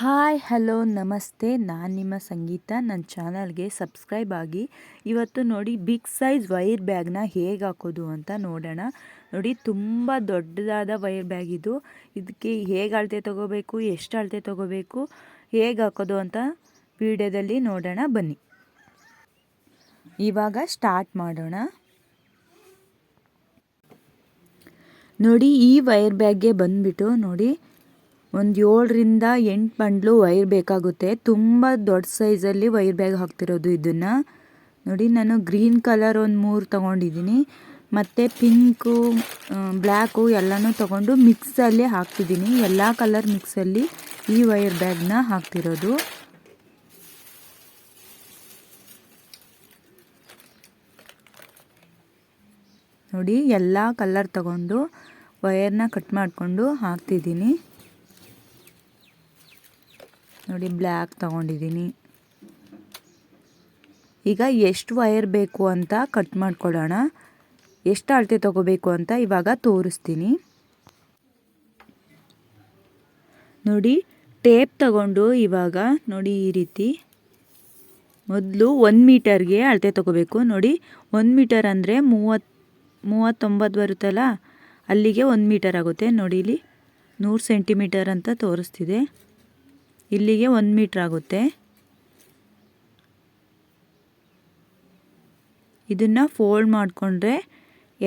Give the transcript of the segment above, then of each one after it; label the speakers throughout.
Speaker 1: hi hello ನಮಸ್ತೆ ನಾನು ನಿಮ್ಮ ಸಂಗೀತ ನನ್ನ ಚಾನಲ್ಗೆ ಸಬ್ಸ್ಕ್ರೈಬ್ ಆಗಿ ಇವತ್ತು ನೋಡಿ ಬಿಗ್ ಸೈಜ್ ವೈರ್ ಬ್ಯಾಗ್ನ ಹೇಗೆ ಹಾಕೋದು ಅಂತ ನೋಡೋಣ ನೋಡಿ ತುಂಬ ದೊಡ್ಡದಾದ ವೈರ್ ಬ್ಯಾಗ್ ಇದು ಇದಕ್ಕೆ ಹೇಗೆ ಅಳತೆ ತೊಗೋಬೇಕು ಎಷ್ಟು ಅಳತೆ ತೊಗೋಬೇಕು ಹೇಗೆ ಹಾಕೋದು ಅಂತ ವಿಡಿಯೋದಲ್ಲಿ ನೋಡೋಣ ಬನ್ನಿ ಇವಾಗ ಸ್ಟಾರ್ಟ್ ಮಾಡೋಣ ನೋಡಿ ಈ ವೈರ್ ಬ್ಯಾಗ್ಗೆ ಬಂದುಬಿಟ್ಟು ನೋಡಿ ಒಂದು ಏಳರಿಂದ ಎಂಟು ಬಂಡ್ಲು ವೈರ್ ಬೇಕಾಗುತ್ತೆ ತುಂಬ ದೊಡ್ಡ ಸೈಜಲ್ಲಿ ವೈರ್ ಬ್ಯಾಗ್ ಹಾಕ್ತಿರೋದು ಇದನ್ನು ನೋಡಿ ನಾನು ಗ್ರೀನ್ ಕಲರ್ ಒಂದು ಮೂರು ತೊಗೊಂಡಿದ್ದೀನಿ ಮತ್ತು ಪಿಂಕು ಬ್ಲ್ಯಾಕು ಎಲ್ಲನೂ ತೊಗೊಂಡು ಮಿಕ್ಸಲ್ಲಿ ಹಾಕ್ತಿದ್ದೀನಿ ಎಲ್ಲ ಕಲರ್ ಮಿಕ್ಸಲ್ಲಿ ಈ ವೈರ್ ಬ್ಯಾಗ್ನ ಹಾಕ್ತಿರೋದು ನೋಡಿ ಎಲ್ಲ ಕಲರ್ ತಗೊಂಡು ವೈರ್ನ ಕಟ್ ಮಾಡಿಕೊಂಡು ಹಾಕ್ತಿದ್ದೀನಿ ನೋಡಿ ಬ್ಲ್ಯಾಕ್ ತಗೊಂಡಿದ್ದೀನಿ ಈಗ ಎಷ್ಟು ವೈರ್ ಬೇಕು ಅಂತ ಕಟ್ ಮಾಡ್ಕೊಳ್ಳೋಣ ಎಷ್ಟು ಅಳತೆ ತಗೋಬೇಕು ಅಂತ ಇವಾಗ ತೋರಿಸ್ತೀನಿ ನೋಡಿ ಟೇಪ್ ತಗೊಂಡು ಇವಾಗ ನೋಡಿ ಈ ರೀತಿ ಮೊದಲು ಒಂದು ಮೀಟರ್ಗೆ ಅಳತೆ ತಗೋಬೇಕು ನೋಡಿ ಒಂದು ಮೀಟರ್ ಅಂದರೆ ಮೂವತ್ತು ಮೂವತ್ತೊಂಬತ್ತು ಬರುತ್ತಲ್ಲ ಅಲ್ಲಿಗೆ ಒಂದು ಮೀಟರ್ ಆಗುತ್ತೆ ನೋಡಿ ಇಲ್ಲಿ ನೂರು ಸೆಂಟಿಮೀಟರ್ ಅಂತ ತೋರಿಸ್ತಿದೆ ಇಲ್ಲಿಗೆ ಒಂದು ಮೀಟ್ರ್ ಆಗುತ್ತೆ ಇದನ್ನು ಫೋಲ್ಡ್ ಮಾಡಿಕೊಂಡ್ರೆ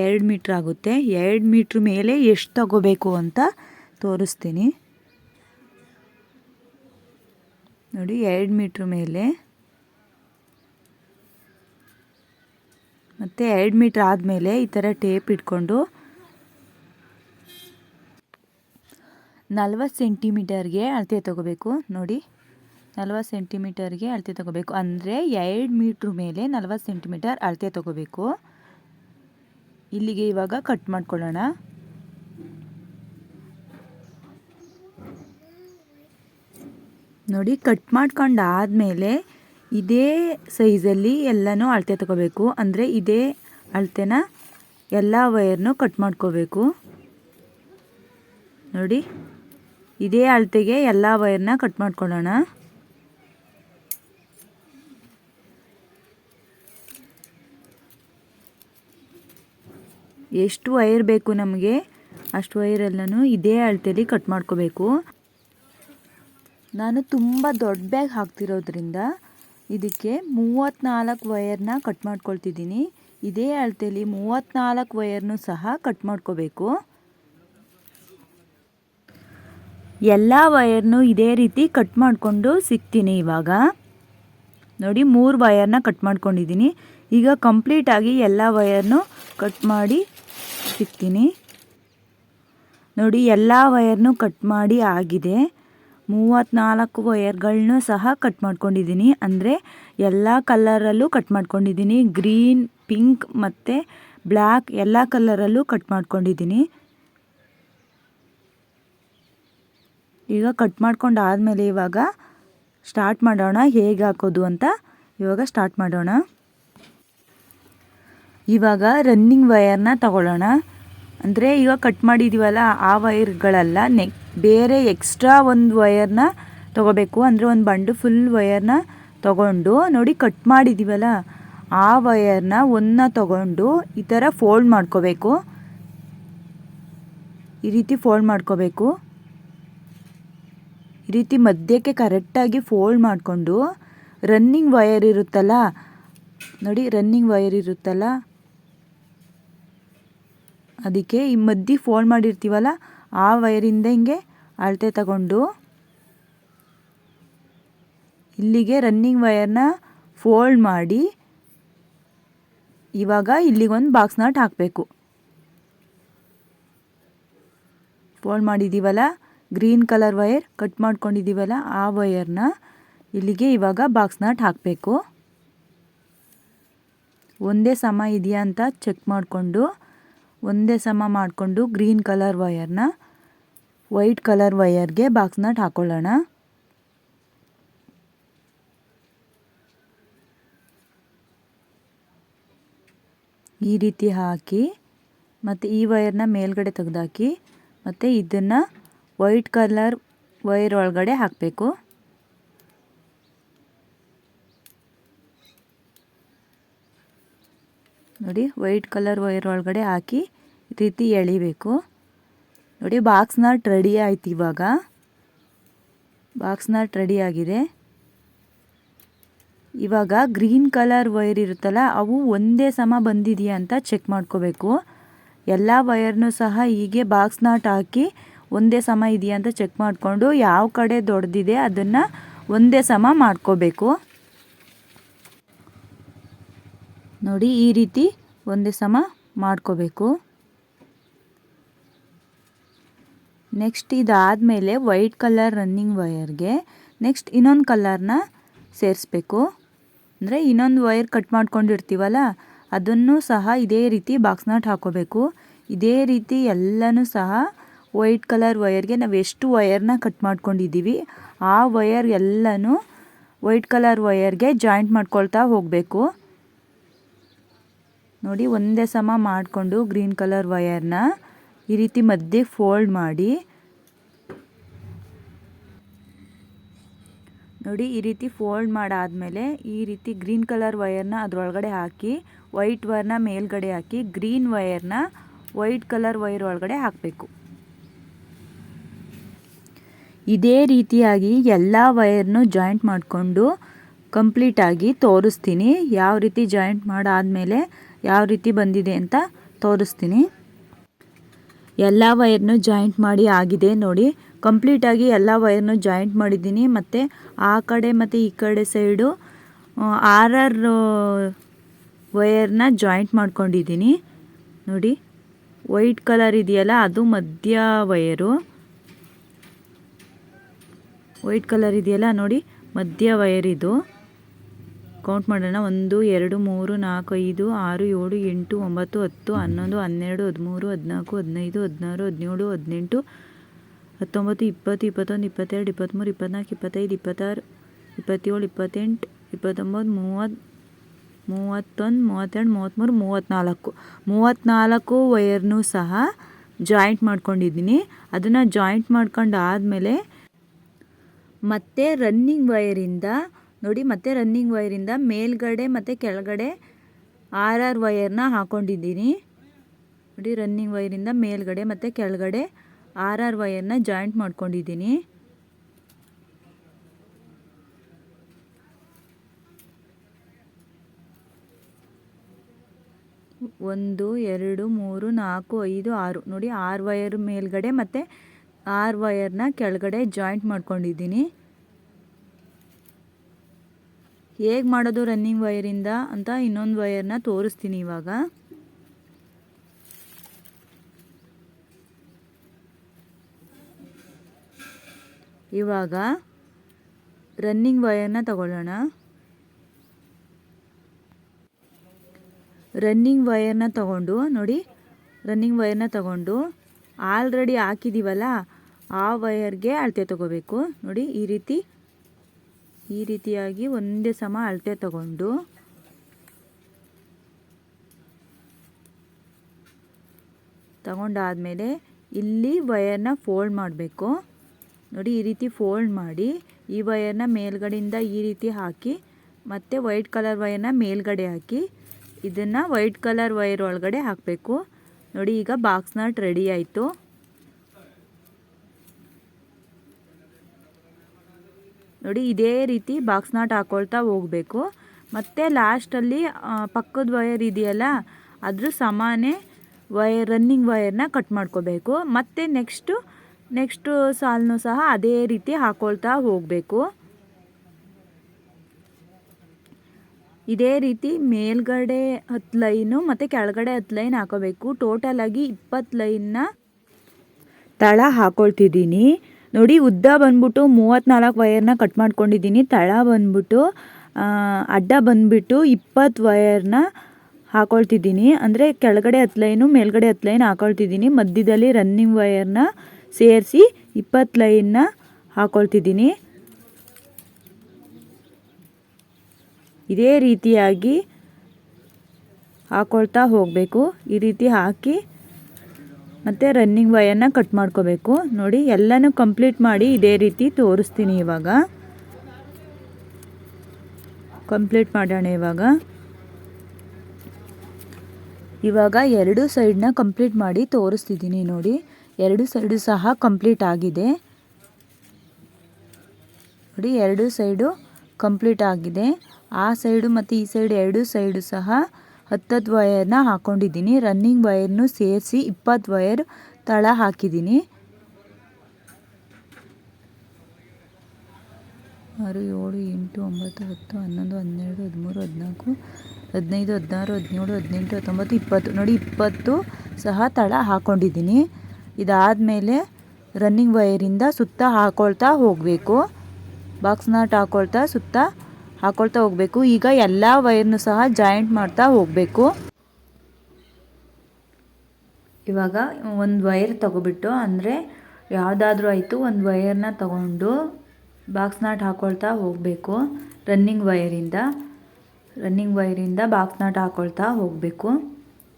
Speaker 1: ಎರಡು ಮೀಟ್ರ್ ಆಗುತ್ತೆ ಎರಡು ಮೀಟ್ರ್ ಮೇಲೆ ಎಷ್ಟು ತಗೋಬೇಕು ಅಂತ ತೋರಿಸ್ತೀನಿ ನೋಡಿ ಎರಡು ಮೀಟ್ರ್ ಮೇಲೆ ಮತ್ತು ಎರಡು ಮೀಟ್ರ್ ಆದಮೇಲೆ ಈ ಥರ ಟೇಪ್ ಇಟ್ಕೊಂಡು ನಲ್ವತ್ತು ಸೆಂಟಿಮೀಟರ್ಗೆ ಅಳತೆ ತಗೋಬೇಕು ನೋಡಿ ನಲ್ವತ್ತು ಸೆಂಟಿಮೀಟರ್ಗೆ ಅಳತೆ ತಗೋಬೇಕು ಅಂದರೆ ಎರಡು ಮೀಟ್ರ್ ಮೇಲೆ ನಲ್ವತ್ತು ಸೆಂಟಿಮೀಟರ್ ಅಳತೆ ತಗೋಬೇಕು ಇಲ್ಲಿಗೆ ಇವಾಗ ಕಟ್ ಮಾಡ್ಕೊಳ್ಳೋಣ ನೋಡಿ ಕಟ್ ಮಾಡ್ಕೊಂಡು ಆದಮೇಲೆ ಇದೇ ಸೈಜಲ್ಲಿ ಎಲ್ಲನೂ ಅಳತೆ ತಗೋಬೇಕು ಅಂದರೆ ಇದೇ ಅಳತೆನ ಎಲ್ಲ ವೈರ್ನೂ ಕಟ್ ಮಾಡ್ಕೋಬೇಕು ನೋಡಿ ಇದೇ ಅಳತೆಗೆ ಎಲ್ಲ ವೈರ್ನ ಕಟ್ ಮಾಡ್ಕೊಳ್ಳೋಣ ಎಷ್ಟು ವೈರ್ ಬೇಕು ನಮಗೆ ಅಷ್ಟು ವೈರೆಲ್ಲನೂ ಇದೇ ಅಳತೆಯಲ್ಲಿ ಕಟ್ ಮಾಡ್ಕೋಬೇಕು ನಾನು ತುಂಬ ದೊಡ್ಡ ಬ್ಯಾಗ್ ಹಾಕ್ತಿರೋದ್ರಿಂದ ಇದಕ್ಕೆ ಮೂವತ್ತ್ನಾಲ್ಕು ವೈರ್ನ ಕಟ್ ಮಾಡ್ಕೊಳ್ತಿದ್ದೀನಿ ಇದೇ ಅಳತೆಯಲ್ಲಿ ಮೂವತ್ತ್ನಾಲ್ಕು ವೈರ್ನೂ ಸಹ ಕಟ್ ಮಾಡ್ಕೋಬೇಕು ಎಲ್ಲ ವಯರ್ನು ಇದೇ ರೀತಿ ಕಟ್ ಮಾಡಿಕೊಂಡು ಸಿಗ್ತೀನಿ ಇವಾಗ ನೋಡಿ ಮೂರು ವಯರ್ನ ಕಟ್ ಮಾಡ್ಕೊಂಡಿದ್ದೀನಿ ಈಗ ಕಂಪ್ಲೀಟಾಗಿ ಎಲ್ಲ ವಯರ್ನು ಕಟ್ ಮಾಡಿ ಸಿಗ್ತೀನಿ ನೋಡಿ ಎಲ್ಲ ವಯರ್ನು ಕಟ್ ಮಾಡಿ ಆಗಿದೆ ಮೂವತ್ತ್ನಾಲ್ಕು ವಯರ್ಗಳನ್ನೂ ಸಹ ಕಟ್ ಮಾಡ್ಕೊಂಡಿದ್ದೀನಿ ಅಂದರೆ ಎಲ್ಲ ಕಲ್ಲರಲ್ಲೂ ಕಟ್ ಮಾಡ್ಕೊಂಡಿದ್ದೀನಿ ಗ್ರೀನ್ ಪಿಂಕ್ ಮತ್ತು ಬ್ಲ್ಯಾಕ್ ಎಲ್ಲ ಕಲ್ಲರಲ್ಲೂ ಕಟ್ ಮಾಡ್ಕೊಂಡಿದ್ದೀನಿ ಈಗ ಕಟ್ ಮಾಡ್ಕೊಂಡು ಆದಮೇಲೆ ಇವಾಗ ಸ್ಟಾರ್ಟ್ ಮಾಡೋಣ ಹೇಗೆ ಹಾಕೋದು ಅಂತ ಇವಾಗ ಸ್ಟಾರ್ಟ್ ಮಾಡೋಣ ಇವಾಗ ರನ್ನಿಂಗ್ ವೈರ್ನ ತಗೊಳ್ಳೋಣ ಅಂದರೆ ಈಗ ಕಟ್ ಮಾಡಿದ್ದೀವಲ್ಲ ಆ ವೈರ್ಗಳೆಲ್ಲ ನೆಕ್ ಬೇರೆ ಎಕ್ಸ್ಟ್ರಾ ಒಂದು ವಯರ್ನ ತೊಗೋಬೇಕು ಅಂದರೆ ಒಂದು ಬಂಡು ಫುಲ್ ವೈರ್ನ ತೊಗೊಂಡು ನೋಡಿ ಕಟ್ ಮಾಡಿದ್ದೀವಲ್ಲ ಆ ವಯರ್ನ ಒಂದನ್ನ ತೊಗೊಂಡು ಈ ಥರ ಫೋಲ್ಡ್ ಮಾಡ್ಕೋಬೇಕು ಈ ರೀತಿ ಫೋಲ್ಡ್ ಮಾಡ್ಕೋಬೇಕು ಈ ರೀತಿ ಮಧ್ಯಕ್ಕೆ ಕರೆಕ್ಟಾಗಿ ಫೋಲ್ಡ್ ಮಾಡಿಕೊಂಡು ರನ್ನಿಂಗ್ ವೈರ್ ಇರುತ್ತಲ್ಲ ನೋಡಿ ರನ್ನಿಂಗ್ ವೈರ್ ಇರುತ್ತಲ್ಲ ಅದಕ್ಕೆ ಈ ಮಧ್ಯೆ ಫೋಲ್ಡ್ ಮಾಡಿರ್ತೀವಲ್ಲ ಆ ವೈರಿಂದ ಹಿಂಗೆ ಅಳತೆ ತಗೊಂಡು ಇಲ್ಲಿಗೆ ರನ್ನಿಂಗ್ ವೈರ್ನ ಫೋಲ್ಡ್ ಮಾಡಿ ಇವಾಗ ಇಲ್ಲಿಗೊಂದು ಬಾಕ್ಸ್ ನಾಟ್ ಹಾಕಬೇಕು ಫೋಲ್ಡ್ ಮಾಡಿದ್ದೀವಲ್ಲ ಗ್ರೀನ್ ಕಲರ್ ವೈರ್ ಕಟ್ ಮಾಡ್ಕೊಂಡಿದ್ದೀವಲ್ಲ ಆ ವೈರ್ನ ಇಲ್ಲಿಗೆ ಇವಾಗ ಬಾಕ್ಸ್ ಹಾಕಬೇಕು ಒಂದೇ ಸಮ ಇದೆಯಾ ಅಂತ ಚೆಕ್ ಮಾಡಿಕೊಂಡು ಒಂದೇ ಸಮ ಮಾಡಿಕೊಂಡು ಗ್ರೀನ್ ಕಲರ್ ವೈರ್ನ ವೈಟ್ ಕಲರ್ ವೈರ್ಗೆ ಬಾಕ್ಸ್ ನಾಟ್ ಹಾಕೊಳ್ಳೋಣ ಈ ರೀತಿ ಹಾಕಿ ಮತ್ತು ಈ ವೈರ್ನ ಮೇಲ್ಗಡೆ ತೆಗೆದಾಕಿ ಮತ್ತು ಇದನ್ನು ವೈಟ್ ಕಲರ್ ವೈರ್ ಒಳಗಡೆ ಹಾಕಬೇಕು ನೋಡಿ ವೈಟ್ ಕಲರ್ ವೈರ್ ಒಳಗಡೆ ಹಾಕಿ ರೀತಿ ಎಳಿಬೇಕು ನೋಡಿ ಬಾಕ್ಸ್ ನಾಟ್ ರೆಡಿ ಆಯ್ತು ಇವಾಗ ಬಾಕ್ಸ್ ನಾಟ್ ರೆಡಿ ಆಗಿದೆ ಇವಾಗ ಗ್ರೀನ್ ಕಲರ್ ವೈರ್ ಇರುತ್ತಲ್ಲ ಅವು ಒಂದೇ ಸಮ ಬಂದಿದೆಯಾ ಅಂತ ಚೆಕ್ ಮಾಡ್ಕೋಬೇಕು ಎಲ್ಲ ವೈರ್ನೂ ಸಹ ಹೀಗೆ ಬಾಕ್ಸ್ ನಾಟ್ ಹಾಕಿ ಒಂದೇ ಸಮ ಇದೆಯಾ ಅಂತ ಚೆಕ್ ಮಾಡಿಕೊಂಡು ಯಾವ ಕಡೆ ದೊಡ್ಡದಿದೆ ಅದನ್ನು ಒಂದೇ ಸಮ ಮಾಡ್ಕೋಬೇಕು ನೋಡಿ ಈ ರೀತಿ ಒಂದೇ ಸಮ ಮಾಡ್ಕೋಬೇಕು ನೆಕ್ಸ್ಟ್ ಇದಾದಮೇಲೆ ವೈಟ್ ಕಲರ್ ರನ್ನಿಂಗ್ ವಯರ್ಗೆ ನೆಕ್ಸ್ಟ್ ಇನ್ನೊಂದು ಕಲರ್ನ ಸೇರಿಸ್ಬೇಕು ಅಂದರೆ ಇನ್ನೊಂದು ವೈರ್ ಕಟ್ ಮಾಡ್ಕೊಂಡಿರ್ತೀವಲ್ಲ ಅದನ್ನು ಸಹ ಇದೇ ರೀತಿ ಬಾಕ್ಸ್ನಾಟ್ ಹಾಕೋಬೇಕು ಇದೇ ರೀತಿ ಎಲ್ಲನೂ ಸಹ ವೈಟ್ ಕಲರ್ ವಯರ್ಗೆ ನಾವು ಎಷ್ಟು ವಯರ್ನ ಕಟ್ ಮಾಡ್ಕೊಂಡಿದ್ದೀವಿ ಆ ವಯರ್ ಎಲ್ಲನೂ ವೈಟ್ ಕಲರ್ ವೈಯರ್ಗೆ ಜಾಯಿಂಟ್ ಮಾಡ್ಕೊಳ್ತಾ ಹೋಗಬೇಕು ನೋಡಿ ಒಂದೇ ಸಮ ಮಾಡಿಕೊಂಡು ಗ್ರೀನ್ ಕಲರ್ ವಯರ್ನ ಈ ರೀತಿ ಮಧ್ಯೆ ಫೋಲ್ಡ್ ಮಾಡಿ ನೋಡಿ ಈ ರೀತಿ ಫೋಲ್ಡ್ ಮಾಡಾದಮೇಲೆ ಈ ರೀತಿ ಗ್ರೀನ್ ಕಲರ್ ವೈಯರ್ನ ಅದರೊಳಗಡೆ ಹಾಕಿ ವೈಟ್ ವೈರ್ನ ಮೇಲ್ಗಡೆ ಹಾಕಿ ಗ್ರೀನ್ ವಯರ್ನ ವೈಟ್ ಕಲರ್ ವೈರ್ ಒಳಗಡೆ ಹಾಕಬೇಕು ಇದೇ ರೀತಿಯಾಗಿ ಎಲ್ಲ ವೈರ್ನು ಜಾಯಿಂಟ್ ಮಾಡಿಕೊಂಡು ಕಂಪ್ಲೀಟಾಗಿ ತೋರಿಸ್ತೀನಿ ಯಾವ ರೀತಿ ಜಾಯಿಂಟ್ ಮಾಡಾದಮೇಲೆ ಯಾವ ರೀತಿ ಬಂದಿದೆ ಅಂತ ತೋರಿಸ್ತೀನಿ ಎಲ್ಲ ವಯರ್ನು ಜಾಯಿಂಟ್ ಮಾಡಿ ಆಗಿದೆ ನೋಡಿ ಕಂಪ್ಲೀಟಾಗಿ ಎಲ್ಲ ವೈರ್ನು ಜಾಯಿಂಟ್ ಮಾಡಿದ್ದೀನಿ ಮತ್ತು ಆ ಕಡೆ ಮತ್ತು ಈ ಕಡೆ ಸೈಡು ಆರ್ ಆರ್ ವಯರ್ನ ಜಾಯಿಂಟ್ ಮಾಡ್ಕೊಂಡಿದ್ದೀನಿ ನೋಡಿ ವೈಟ್ ಕಲರ್ ಇದೆಯಲ್ಲ ಅದು ಮಧ್ಯ ವಯರು ವೈಟ್ ಕಲರ್ ಇದೆಯಲ್ಲ ನೋಡಿ ಮಧ್ಯ ವೈರ್ ಇದು ಕೌಂಟ್ ಮಾಡೋಣ ಒಂದು ಎರಡು ಮೂರು ನಾಲ್ಕು ಐದು ಆರು ಏಳು ಎಂಟು ಒಂಬತ್ತು ಹತ್ತು ಹನ್ನೊಂದು ಹನ್ನೆರಡು ಹದಿಮೂರು ಹದಿನಾಲ್ಕು ಹದಿನೈದು ಹದಿನಾರು ಹದಿನೇಳು ಹದಿನೆಂಟು ಹತ್ತೊಂಬತ್ತು ಇಪ್ಪತ್ತು ಇಪ್ಪತ್ತೊಂದು ಇಪ್ಪತ್ತೆರಡು ಇಪ್ಪತ್ತ್ಮೂರು ಇಪ್ಪತ್ತ್ನಾಲ್ಕು ಇಪ್ಪತ್ತೈದು ಇಪ್ಪತ್ತಾರು ಇಪ್ಪತ್ತೇಳು ಇಪ್ಪತ್ತೆಂಟು ಇಪ್ಪತ್ತೊಂಬತ್ತು ಮೂವತ್ತು ಮೂವತ್ತೊಂದು ಮೂವತ್ತೆರಡು ಮೂವತ್ತ್ಮೂರು ಮೂವತ್ತ್ನಾಲ್ಕು ಮೂವತ್ತ್ನಾಲ್ಕು ವಯರ್ನೂ ಸಹ ಜಾಯಿಂಟ್ ಮಾಡ್ಕೊಂಡಿದ್ದೀನಿ ಅದನ್ನು ಜಾಯಿಂಟ್ ಮಾಡ್ಕೊಂಡು ಆದಮೇಲೆ ಮತ್ತೆ ರನ್ನಿಂಗ್ ವೈರಿಂದ ನೋಡಿ ಮತ್ತೆ ರನ್ನಿಂಗ್ ವೈರಿಂದ ಮೇಲ್ಗಡೆ ಮತ್ತು ಕೆಳಗಡೆ ಆರ್ ಆರ್ ವೈರ್ನ ಹಾಕೊಂಡಿದ್ದೀನಿ ನೋಡಿ ರನ್ನಿಂಗ್ ವೈರಿಂದ ಮೇಲ್ಗಡೆ ಮತ್ತು ಕೆಳಗಡೆ ಆರ್ ಆರ್ ವೈರ್ನ ಜಾಯಿಂಟ್ ಮಾಡ್ಕೊಂಡಿದ್ದೀನಿ ಒಂದು ಎರಡು ಮೂರು ನಾಲ್ಕು ಐದು ಆರು ನೋಡಿ ಆರು ವೈರ್ ಮೇಲ್ಗಡೆ ಮತ್ತು ಆರ್ ವೈರ್ನ ಕೆಳಗಡೆ ಜಾಯಿಂಟ್ ಮಾಡ್ಕೊಂಡಿದ್ದೀನಿ ಹೇಗೆ ಮಾಡೋದು ರನ್ನಿಂಗ್ ವೈರಿಂದ ಅಂತ ಇನ್ನೊಂದು ವೈರ್ನ ತೋರಿಸ್ತೀನಿ ಇವಾಗ ಇವಾಗ ರನ್ನಿಂಗ್ ವಯರ್ನ ತಗೊಳ್ಳೋಣ ರನ್ನಿಂಗ್ ವೈರ್ನ ತಗೊಂಡು ನೋಡಿ ರನ್ನಿಂಗ್ ವೈರ್ನ ತಗೊಂಡು ಆಲ್ರೆಡಿ ಹಾಕಿದ್ದೀವಲ್ಲ ಆ ವಯರ್ಗೆ ಅಳತೆ ತಗೋಬೇಕು ನೋಡಿ ಈ ರೀತಿ ಈ ರೀತಿಯಾಗಿ ಒಂದೇ ಸಮ ಅಳತೆ ತಗೊಂಡು ತಗೊಂಡಾದಮೇಲೆ ಇಲ್ಲಿ ವಯರ್ನ ಫೋಲ್ಡ್ ಮಾಡಬೇಕು ನೋಡಿ ಈ ರೀತಿ ಫೋಲ್ಡ್ ಮಾಡಿ ಈ ವಯರ್ನ ಮೇಲ್ಗಡೆಯಿಂದ ಈ ರೀತಿ ಹಾಕಿ ಮತ್ತು ವೈಟ್ ಕಲರ್ ವೈರ್ನ ಮೇಲ್ಗಡೆ ಹಾಕಿ ಇದನ್ನು ವೈಟ್ ಕಲರ್ ವೈರ್ ಒಳಗಡೆ ಹಾಕಬೇಕು ನೋಡಿ ಈಗ ಬಾಕ್ಸ್ನಟ್ ರೆಡಿ ಆಯಿತು ನೋಡಿ ಇದೇ ರೀತಿ ಬಾಕ್ಸ್ ನಾಟ್ ಹಾಕ್ಕೊಳ್ತಾ ಹೋಗಬೇಕು ಮತ್ತು ಲಾಸ್ಟಲ್ಲಿ ಪಕ್ಕದ ವಯರ್ ಇದೆಯಲ್ಲ ಅದ್ರ ಸಮಾನೇ ವಯರ್ ರನ್ನಿಂಗ್ ವೈರ್ನ ಕಟ್ ಮಾಡ್ಕೋಬೇಕು ಮತ್ತು ನೆಕ್ಸ್ಟು ನೆಕ್ಸ್ಟು ಸಾಲನ್ನು ಸಹ ಅದೇ ರೀತಿ ಹಾಕೊಳ್ತಾ ಹೋಗಬೇಕು ಇದೇ ರೀತಿ ಮೇಲ್ಗಡೆ ಹತ್ತು ಲೈನು ಮತ್ತು ಕೆಳಗಡೆ ಹತ್ತು ಲೈನ್ ಹಾಕೋಬೇಕು ಟೋಟಲಾಗಿ ಇಪ್ಪತ್ತು ಲೈನ್ನ ತಳ ಹಾಕ್ಕೊಳ್ತಿದ್ದೀನಿ ನೋಡಿ ಉದ್ದ ಬಂದ್ಬಿಟ್ಟು ಮೂವತ್ತ್ನಾಲ್ಕು ವಯರ್ನ ಕಟ್ ಮಾಡ್ಕೊಂಡಿದ್ದೀನಿ ತಳ ಬಂದ್ಬಿಟ್ಟು ಅಡ್ಡ ಬಂದ್ಬಿಟ್ಟು ಇಪ್ಪತ್ತು ವಯರ್ನ ಹಾಕೊಳ್ತಿದ್ದೀನಿ ಅಂದರೆ ಕೆಳಗಡೆ ಹತ್ತು ಲೈನು ಮೇಲ್ಗಡೆ ಹತ್ತು ಲೈನ್ ಹಾಕೊಳ್ತಿದ್ದೀನಿ ಮಧ್ಯದಲ್ಲಿ ರನ್ನಿಂಗ್ ವಯರ್ನ ಸೇರಿಸಿ ಇಪ್ಪತ್ತು ಲೈನ್ನ ಹಾಕೊಳ್ತಿದ್ದೀನಿ ಇದೇ ರೀತಿಯಾಗಿ ಹಾಕೊಳ್ತಾ ಹೋಗಬೇಕು ಈ ರೀತಿ ಹಾಕಿ ಮತ್ತು ರನ್ನಿಂಗ್ ವಯರ್ನ ಕಟ್ ಮಾಡ್ಕೋಬೇಕು ನೋಡಿ ಎಲ್ಲನೂ ಕಂಪ್ಲೀಟ್ ಮಾಡಿ ಇದೇ ರೀತಿ ತೋರಿಸ್ತೀನಿ ಇವಾಗ ಕಂಪ್ಲೀಟ್ ಮಾಡೋಣ ಇವಾಗ ಇವಾಗ ಎರಡು ಸೈಡನ್ನ ಕಂಪ್ಲೀಟ್ ಮಾಡಿ ತೋರಿಸ್ತಿದ್ದೀನಿ ನೋಡಿ ಎರಡು ಸೈಡು ಸಹ ಕಂಪ್ಲೀಟ್ ಆಗಿದೆ ನೋಡಿ ಎರಡು ಸೈಡು ಕಂಪ್ಲೀಟ್ ಆಗಿದೆ ಆ ಸೈಡು ಮತ್ತು ಈ ಸೈಡ್ ಎರಡು ಸೈಡು ಸಹ ಹತ್ತತ್ತು ವಯರ್ನ ಹಾಕ್ಕೊಂಡಿದ್ದೀನಿ ರನ್ನಿಂಗ್ ವಯರ್ನು ಸೇರಿಸಿ ಇಪ್ಪತ್ತು ವಯರ್ ತಳ ಹಾಕಿದ್ದೀನಿ ಆರು ಏಳು ಎಂಟು ಒಂಬತ್ತು ಹತ್ತು ಹನ್ನೊಂದು ಹನ್ನೆರಡು ಹದಿಮೂರು ಹದಿನಾಲ್ಕು ಹದಿನೈದು ಹದಿನಾರು ಹದಿನೇಳು ಹದಿನೆಂಟು ಹತ್ತೊಂಬತ್ತು ಇಪ್ಪತ್ತು ನೋಡಿ ಇಪ್ಪತ್ತು ಸಹ ತಳ ಹಾಕ್ಕೊಂಡಿದ್ದೀನಿ ಇದಾದಮೇಲೆ ರನ್ನಿಂಗ್ ವಯರಿಂದ ಸುತ್ತ ಹಾಕೊಳ್ತಾ ಹೋಗಬೇಕು ಬಾಕ್ಸ್ನಾಟ್ ಹಾಕ್ಕೊಳ್ತಾ ಸುತ್ತ ಹಾಕೊಳ್ತಾ ಹೋಗಬೇಕು ಈಗ ಎಲ್ಲ ವೈರ್ನು ಸಹ ಜಾಯಿಂಟ್ ಮಾಡ್ತಾ ಹೋಗಬೇಕು ಇವಾಗ ಒಂದು ವೈರ್ ತಗೊಬಿಟ್ಟು ಅಂದರೆ ಯಾವುದಾದ್ರೂ ಆಯಿತು ಒಂದು ವೈರ್ನ ತಗೊಂಡು ಬಾಕ್ಸ್ ನಾಟ್ ಹಾಕ್ಕೊಳ್ತಾ ಹೋಗಬೇಕು ರನ್ನಿಂಗ್ ವೈರಿಂದ ರನ್ನಿಂಗ್ ವೈರಿಂದ ಬಾಕ್ಸ್ ನಾಟ್ ಹಾಕ್ಕೊಳ್ತಾ ಹೋಗಬೇಕು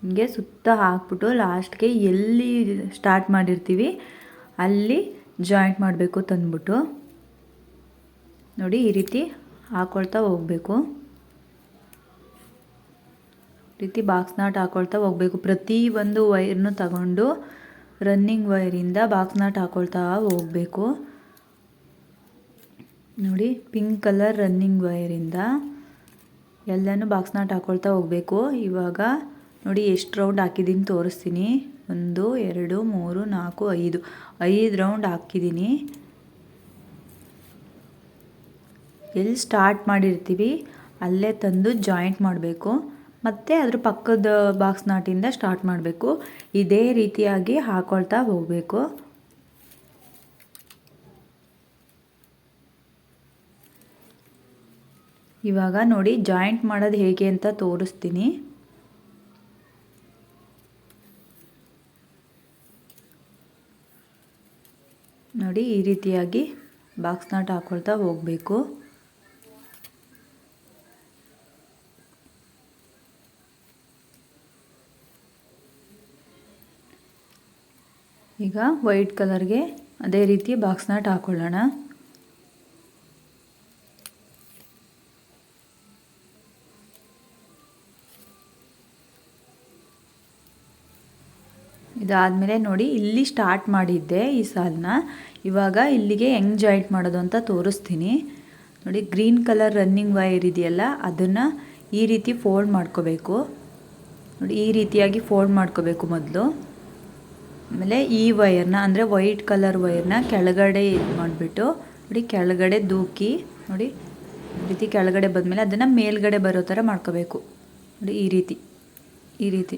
Speaker 1: ಹಿಂಗೆ ಸುತ್ತ ಹಾಕ್ಬಿಟ್ಟು ಲಾಸ್ಟ್ಗೆ ಎಲ್ಲಿ ಸ್ಟಾರ್ಟ್ ಮಾಡಿರ್ತೀವಿ ಅಲ್ಲಿ ಜಾಯಿಂಟ್ ಮಾಡಬೇಕು ತಂದ್ಬಿಟ್ಟು ನೋಡಿ ಈ ರೀತಿ ಹಾಕ್ಕೊಳ್ತಾ ಹೋಗಬೇಕು ರೀತಿ ಬಾಕ್ಸ್ ನಾಟ್ ಹಾಕ್ಕೊಳ್ತಾ ಹೋಗಬೇಕು ಪ್ರತಿ ಒಂದು ವೈರ್ನು ತಗೊಂಡು ರನ್ನಿಂಗ್ ವೈರಿಂದ ಬಾಕ್ಸ್ ನಾಟ್ ಹಾಕ್ಕೊಳ್ತಾ ಹೋಗಬೇಕು ನೋಡಿ ಪಿಂಕ್ ಕಲರ್ ರನ್ನಿಂಗ್ ವೈರಿಂದ ಎಲ್ಲನೂ ಬಾಕ್ಸ್ ನಾಟ್ ಹಾಕ್ಕೊಳ್ತಾ ಹೋಗಬೇಕು ಇವಾಗ ನೋಡಿ ಎಷ್ಟು ರೌಂಡ್ ಹಾಕಿದ್ದೀನಿ ತೋರಿಸ್ತೀನಿ ಒಂದು ಎರಡು ಮೂರು ನಾಲ್ಕು ಐದು ಐದು ರೌಂಡ್ ಹಾಕಿದ್ದೀನಿ ಎಲ್ಲಿ ಸ್ಟಾರ್ಟ್ ಮಾಡಿರ್ತೀವಿ ಅಲ್ಲೇ ತಂದು ಜಾಯಿಂಟ್ ಮಾಡಬೇಕು ಮತ್ತು ಅದ್ರ ಪಕ್ಕದ ಬಾಕ್ಸ್ ನಾಟಿಂದ ಸ್ಟಾರ್ಟ್ ಮಾಡಬೇಕು ಇದೇ ರೀತಿಯಾಗಿ ಹಾಕೊಳ್ತಾ ಹೋಗಬೇಕು ಇವಾಗ ನೋಡಿ ಜಾಯಿಂಟ್ ಮಾಡೋದು ಹೇಗೆ ಅಂತ ತೋರಿಸ್ತೀನಿ ನೋಡಿ ಈ ರೀತಿಯಾಗಿ ಬಾಕ್ಸ್ ನಾಟ್ ಹಾಕ್ಕೊಳ್ತಾ ಹೋಗಬೇಕು ಈಗ ವೈಟ್ ಕಲರ್ಗೆ ಅದೇ ರೀತಿ ಬಾಕ್ಸ್ ನಾಟ್ ಹಾಕೊಳ್ಳೋಣ ಇದಾದಮೇಲೆ ನೋಡಿ ಇಲ್ಲಿ ಸ್ಟಾರ್ಟ್ ಮಾಡಿದ್ದೆ ಈ ಸಾಲನ್ನ ಇವಾಗ ಇಲ್ಲಿಗೆ ಹೆಂಗೆ ಜಾಯಿಂಟ್ ಮಾಡೋದು ಅಂತ ತೋರಿಸ್ತೀನಿ ನೋಡಿ ಗ್ರೀನ್ ಕಲರ್ ರನ್ನಿಂಗ್ ವೈರ್ ಇದೆಯಲ್ಲ ಅದನ್ನು ಈ ರೀತಿ ಫೋಲ್ಡ್ ಮಾಡ್ಕೋಬೇಕು ನೋಡಿ ಈ ರೀತಿಯಾಗಿ ಫೋಲ್ಡ್ ಮಾಡ್ಕೋಬೇಕು ಮೊದಲು ಆಮೇಲೆ ಈ ವೈರ್ನ ಅಂದರೆ ವೈಟ್ ಕಲರ್ ವೈರ್ನ ಕೆಳಗಡೆ ಇದು ಮಾಡಿಬಿಟ್ಟು ನೋಡಿ ಕೆಳಗಡೆ ದೂಕಿ ನೋಡಿ ರೀತಿ ಕೆಳಗಡೆ ಬಂದಮೇಲೆ ಅದನ್ನು ಮೇಲ್ಗಡೆ ಬರೋ ಥರ ಮಾಡ್ಕೋಬೇಕು ನೋಡಿ ಈ ರೀತಿ ಈ ರೀತಿ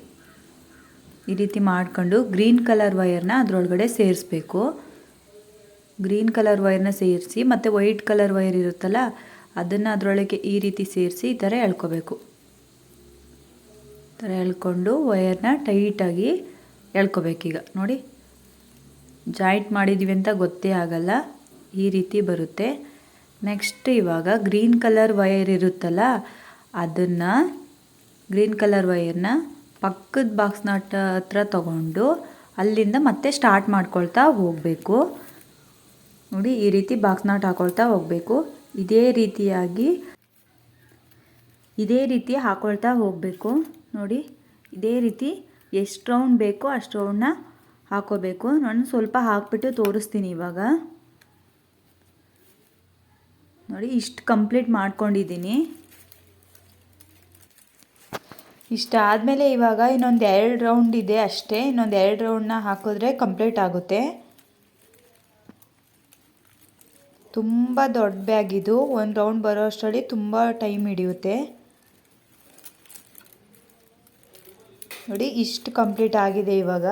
Speaker 1: ಈ ರೀತಿ ಮಾಡಿಕೊಂಡು ಗ್ರೀನ್ ಕಲರ್ ವೈರ್ನ ಅದರೊಳಗಡೆ ಸೇರಿಸ್ಬೇಕು ಗ್ರೀನ್ ಕಲರ್ ವೈರ್ನ ಸೇರಿಸಿ ಮತ್ತು ವೈಟ್ ಕಲರ್ ವೈರ್ ಇರುತ್ತಲ್ಲ ಅದನ್ನು ಅದರೊಳಗೆ ಈ ರೀತಿ ಸೇರಿಸಿ ಈ ಥರ ಎಳ್ಕೋಬೇಕು ಈ ಥರ ಎಳ್ಕೊಂಡು ವೈರ್ನ ಟೈಟಾಗಿ ಹೇಳ್ಕೋಬೇಕೀಗ ನೋಡಿ ಜಾಯಿಂಟ್ ಮಾಡಿದ್ದೀವಿ ಅಂತ ಗೊತ್ತೇ ಆಗಲ್ಲ ಈ ರೀತಿ ಬರುತ್ತೆ ನೆಕ್ಸ್ಟ್ ಇವಾಗ ಗ್ರೀನ್ ಕಲರ್ ವೈರ್ ಇರುತ್ತಲ್ಲ ಅದನ್ನು ಗ್ರೀನ್ ಕಲರ್ ವೈರ್ನ ಪಕ್ಕದ ಬಾಕ್ಸ್ನ ಹತ್ರ ತಗೊಂಡು ಅಲ್ಲಿಂದ ಮತ್ತೆ ಸ್ಟಾರ್ಟ್ ಮಾಡ್ಕೊಳ್ತಾ ಹೋಗಬೇಕು ನೋಡಿ ಈ ರೀತಿ ಬಾಕ್ಸ್ ನಾಟ್ ಹಾಕೊಳ್ತಾ ಹೋಗಬೇಕು ಇದೇ ರೀತಿಯಾಗಿ ಇದೇ ರೀತಿ ಹಾಕೊಳ್ತಾ ಹೋಗಬೇಕು ನೋಡಿ ಇದೇ ರೀತಿ ಎಷ್ಟು ರೌಂಡ್ ಬೇಕೋ ಅಷ್ಟು ರೌಂಡ್ನ ಹಾಕೋಬೇಕು ನಾನು ಸ್ವಲ್ಪ ಹಾಕ್ಬಿಟ್ಟು ತೋರಿಸ್ತೀನಿ ಇವಾಗ ನೋಡಿ ಇಷ್ಟು ಕಂಪ್ಲೀಟ್ ಮಾಡ್ಕೊಂಡಿದ್ದೀನಿ ಇಷ್ಟ ಆದಮೇಲೆ ಇವಾಗ ಇನ್ನೊಂದು ಎರಡು ರೌಂಡ್ ಇದೆ ಅಷ್ಟೇ ಇನ್ನೊಂದು ಎರಡು ರೌಂಡ್ನ ಹಾಕಿದ್ರೆ ಕಂಪ್ಲೀಟ್ ಆಗುತ್ತೆ ತುಂಬ ದೊಡ್ಡ ಬ್ಯಾಗ್ ಇದು ಒಂದು ರೌಂಡ್ ಬರೋ ಅಷ್ಟರಲ್ಲಿ ತುಂಬ ಟೈಮ್ ಹಿಡಿಯುತ್ತೆ ನೋಡಿ ಇಷ್ಟು ಕಂಪ್ಲೀಟ್ ಆಗಿದೆ ಇವಾಗ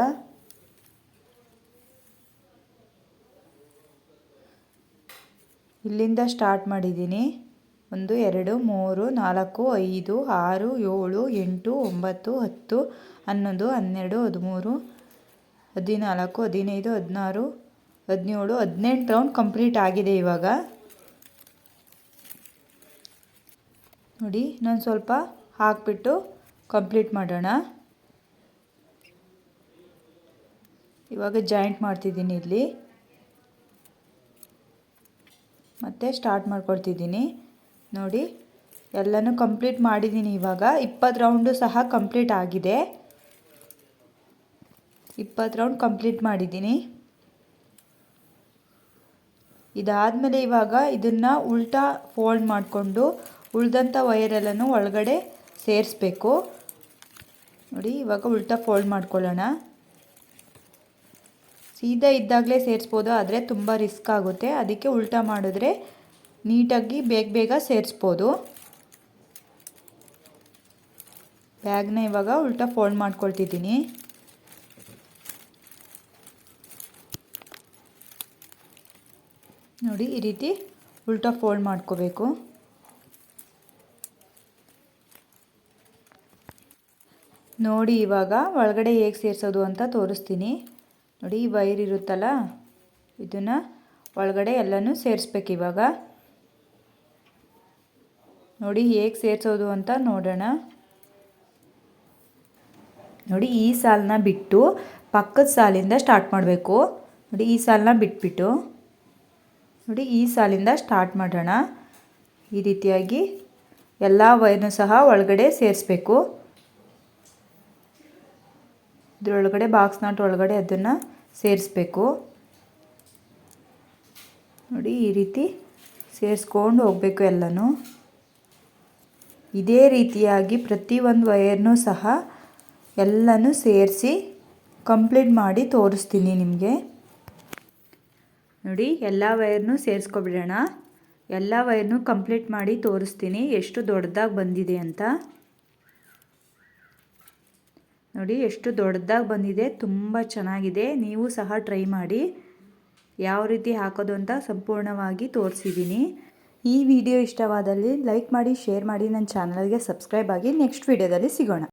Speaker 1: ಇಲ್ಲಿಂದ ಸ್ಟಾರ್ಟ್ ಮಾಡಿದ್ದೀನಿ ಒಂದು ಎರಡು ಮೂರು ನಾಲ್ಕು ಐದು ಆರು ಏಳು ಎಂಟು ಒಂಬತ್ತು ಹತ್ತು ಹನ್ನೊಂದು ಹನ್ನೆರಡು ಹದಿಮೂರು ಹದಿನಾಲ್ಕು ಹದಿನೈದು ಹದಿನಾರು ಹದಿನೇಳು ಹದಿನೆಂಟು ರೌಂಡ್ ಕಂಪ್ಲೀಟ್ ಆಗಿದೆ ಇವಾಗ ನೋಡಿ ನಾನು ಸ್ವಲ್ಪ ಹಾಕ್ಬಿಟ್ಟು ಕಂಪ್ಲೀಟ್ ಮಾಡೋಣ ಇವಾಗ ಜಾಯಿಂಟ್ ಮಾಡ್ತಿದ್ದೀನಿ ಇಲ್ಲಿ ಮತ್ತು ಸ್ಟಾರ್ಟ್ ಮಾಡ್ಕೊಡ್ತಿದ್ದೀನಿ ನೋಡಿ ಎಲ್ಲನೂ ಕಂಪ್ಲೀಟ್ ಮಾಡಿದ್ದೀನಿ ಇವಾಗ ಇಪ್ಪತ್ತು ರೌಂಡು ಸಹ ಕಂಪ್ಲೀಟ್ ಆಗಿದೆ ಇಪ್ಪತ್ತು ರೌಂಡ್ ಕಂಪ್ಲೀಟ್ ಮಾಡಿದ್ದೀನಿ ಇದಾದಮೇಲೆ ಇವಾಗ ಇದನ್ನು ಉಲ್ಟಾ ಫೋಲ್ಡ್ ಮಾಡಿಕೊಂಡು ಉಳ್ದಂಥ ವೈರೆಲ್ಲನೂ ಒಳಗಡೆ ಸೇರಿಸ್ಬೇಕು ನೋಡಿ ಇವಾಗ ಉಲ್ಟಾ ಫೋಲ್ಡ್ ಮಾಡ್ಕೊಳ್ಳೋಣ ಸೀದಾ ಇದ್ದಾಗಲೇ ಸೇರಿಸ್ಬೋದು ಆದರೆ ತುಂಬ ರಿಸ್ಕ್ ಆಗುತ್ತೆ ಅದಕ್ಕೆ ಉಲ್ಟಾ ಮಾಡಿದ್ರೆ ನೀಟಾಗಿ ಬೇಗ ಬೇಗ ಸೇರಿಸ್ಬೋದು ಬ್ಯಾಗ್ನ ಇವಾಗ ಉಲ್ಟಾ ಫೋಲ್ಡ್ ಮಾಡ್ಕೊಳ್ತಿದ್ದೀನಿ ನೋಡಿ ಈ ರೀತಿ ಉಲ್ಟಾ ಫೋಲ್ಡ್ ಮಾಡ್ಕೋಬೇಕು ನೋಡಿ ಇವಾಗ ಒಳಗಡೆ ಹೇಗೆ ಸೇರಿಸೋದು ಅಂತ ತೋರಿಸ್ತೀನಿ ನೋಡಿ ಈ ವೈರ್ ಇರುತ್ತಲ್ಲ ಇದನ್ನು ಒಳಗಡೆ ಎಲ್ಲನೂ ಸೇರಿಸ್ಬೇಕು ಇವಾಗ ನೋಡಿ ಹೇಗೆ ಸೇರಿಸೋದು ಅಂತ ನೋಡೋಣ ನೋಡಿ ಈ ಸಾಲನ್ನ ಬಿಟ್ಟು ಪಕ್ಕದ ಸಾಲಿಂದ ಸ್ಟಾರ್ಟ್ ಮಾಡಬೇಕು ನೋಡಿ ಈ ಸಾಲನ್ನ ಬಿಟ್ಬಿಟ್ಟು ನೋಡಿ ಈ ಸಾಲಿಂದ ಸ್ಟಾರ್ಟ್ ಮಾಡೋಣ ಈ ರೀತಿಯಾಗಿ ಎಲ್ಲ ವೈರ್ನೂ ಸಹ ಒಳಗಡೆ ಸೇರಿಸ್ಬೇಕು ಇದರೊಳಗಡೆ ಬಾಕ್ಸ್ ನಾಟ್ ಒಳಗಡೆ ಅದನ್ನು ಸೇರಿಸ್ಬೇಕು ನೋಡಿ ಈ ರೀತಿ ಸೇರಿಸ್ಕೊಂಡು ಹೋಗಬೇಕು ಎಲ್ಲನೂ ಇದೇ ರೀತಿಯಾಗಿ ಪ್ರತಿಯೊಂದು ವಯರ್ನೂ ಸಹ ಎಲ್ಲನೂ ಸೇರಿಸಿ ಕಂಪ್ಲೀಟ್ ಮಾಡಿ ತೋರಿಸ್ತೀನಿ ನಿಮಗೆ ನೋಡಿ ಎಲ್ಲ ವಯರ್ನೂ ಸೇರಿಸ್ಕೊಬಿಡೋಣ ಎಲ್ಲ ವೈರ್ನೂ ಕಂಪ್ಲೀಟ್ ಮಾಡಿ ತೋರಿಸ್ತೀನಿ ಎಷ್ಟು ದೊಡ್ಡದಾಗಿ ಬಂದಿದೆ ಅಂತ ನೋಡಿ ಎಷ್ಟು ದೊಡ್ಡದಾಗಿ ಬಂದಿದೆ ತುಂಬ ಚೆನ್ನಾಗಿದೆ ನೀವು ಸಹ ಟ್ರೈ ಮಾಡಿ ಯಾವ ರೀತಿ ಹಾಕೋದು ಅಂತ ಸಂಪೂರ್ಣವಾಗಿ ತೋರಿಸಿದ್ದೀನಿ ಈ ವಿಡಿಯೋ ಇಷ್ಟವಾದಲ್ಲಿ ಲೈಕ್ ಮಾಡಿ ಶೇರ್ ಮಾಡಿ ನನ್ನ ಚಾನಲ್ಗೆ ಸಬ್ಸ್ಕ್ರೈಬ್ ಆಗಿ ನೆಕ್ಸ್ಟ್ ವಿಡಿಯೋದಲ್ಲಿ ಸಿಗೋಣ